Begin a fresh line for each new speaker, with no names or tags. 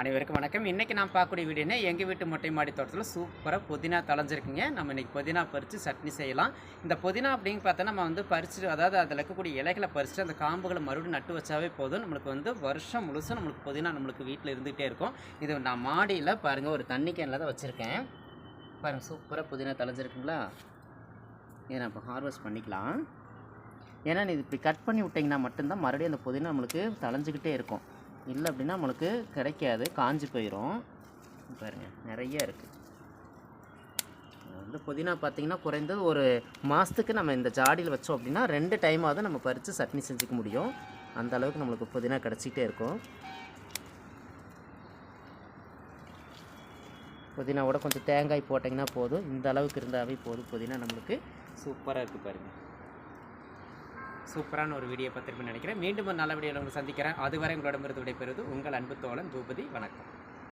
அனைவருக்கும் வணக்கம். இன்றைக்கி நான் பார்க்கக்கூடிய வீடியோனா எங்கள் வீட்டு மொட்டை மாடி தோட்டத்தில் சூப்பராக புதினா தளைஞ்சிருக்குங்க நம்ம இன்றைக்கி புதினா பறித்து சட்னி செய்யலாம். இந்த புதினா அப்படின்னு பார்த்தா நம்ம வந்து பறிச்சுட்டு அதாவது அதில் இருக்கக்கூடிய இலைகளை பறிச்சுட்டு அந்த காம்புகளை மறுபடியும் நட்டு வச்சாவே போதும். நம்மளுக்கு வந்து வருஷம் முழுசும் நம்மளுக்கு புதினா நம்மளுக்கு வீட்டில் இருந்துகிட்டே இருக்கும். இது நான் மாடியில் பாருங்கள் ஒரு தண்ணி கேனில் தான் வச்சுருக்கேன். பாருங்கள் சூப்பராக புதினா தளைஞ்சிருக்குங்களா இதை நான் இப்போ ஹார்வெஸ்ட் பண்ணிக்கலாம். ஏன்னா இது இப்படி கட் பண்ணி விட்டிங்கன்னா மட்டும்தான் மறுபடியும் அந்த புதினா நம்மளுக்கு தளைஞ்சிக்கிட்டே இருக்கும். இல்லை அப்படின்னா நம்மளுக்கு கிடைக்காது. காஞ்சி போயிடும் பாருங்க நிறைய இருக்குது வந்து புதினா பார்த்திங்கன்னா குறைந்தது ஒரு மாதத்துக்கு நம்ம இந்த ஜாடியில் வச்சோம் அப்படின்னா ரெண்டு டைமாவது நம்ம பறித்து சட்னி செஞ்சுக்க முடியும். அந்த அளவுக்கு நம்மளுக்கு புதினா கிடச்சிக்கிட்டே இருக்கும். புதினாவோட கொஞ்சம் தேங்காய் போட்டிங்கன்னா போதும். இந்த அளவுக்கு இருந்தாவே போதும். புதினா நம்மளுக்கு சூப்பராக இருக்குது பாருங்கள் சூப்பரான ஒரு வீடியோ பார்த்துருப்பேன் நினைக்கிறேன். மீண்டும் ஒரு நல்ல வீடியோவில் உங்களை சந்திக்கிறேன். அதுவரை உங்களிடமிருந்து விடைபெறுவது உங்கள் அன்பு தோழன் பூபதி வணக்கம்.